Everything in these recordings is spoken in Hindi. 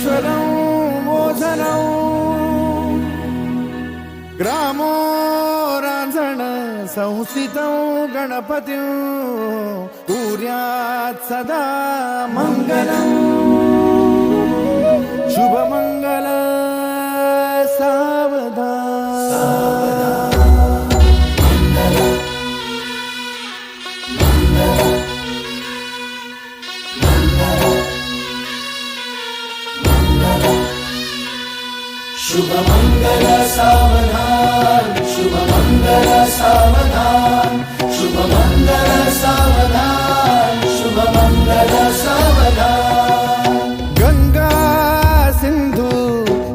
विघ्नेश्वरं मोचनं ग्रामो रांझण संस्थितं गणपतिं कुर्यात् सदा मङ्गलम् शुभमङ्गल శుభమంగళ సావధాన్ శుభమంగళ సావధాన్ శుభమంగళ సావధాన్ శుభమంగళ సావధాన్ గంగా సింధు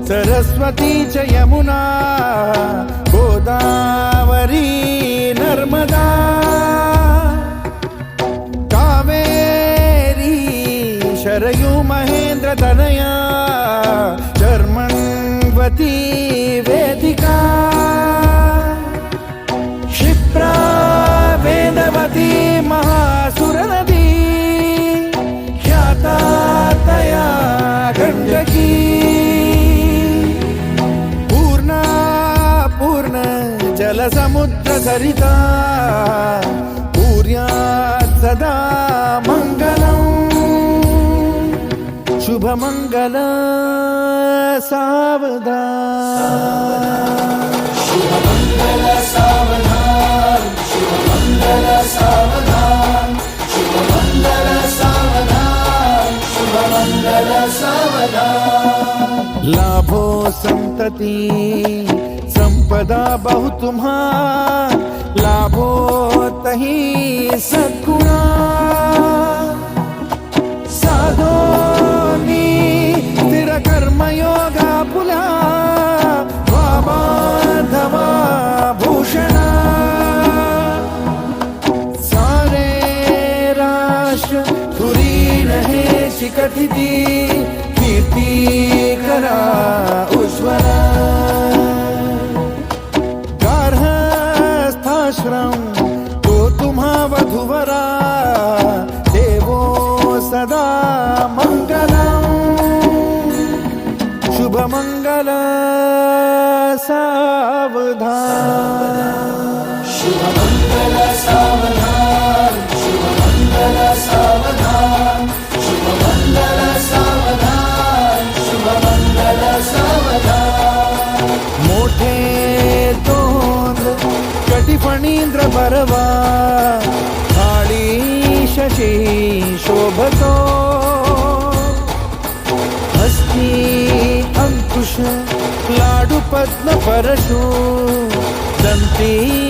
సరస్వతి చ యమునా గోదావరి నర్మదా కావేరీ శరయు మహేంద్ర తనయా चर्मण्वती वेदिका। क्षिप्रा वेदवती महासुरनदी। ख्याता तया गण्डकी। पूर्णा पूर्ण जलसमुद्रसरिता। पूर्यात् सदा मङ्गलम् शुभमङ्गल सावधान। शुभ मंगल सावधान शुभ मंगल सावधान सावधान मंगल सावधान लाभो संतति, संपदा बहु तुम्हार लाभो तही शिकथिती कीर्ती करा उज्ज्वला। गार्हस्थाश्रम तो तुम्हा वधुवरा, देवो सदा मङ्गलम् शुभमङ्गल सावधान। शुभ मंगल सावधान। ज्ञानीन्द्र परवा काळी शशी शोभतो हस्ती अङ्कुश लाडुपद्मपरशु दन्ती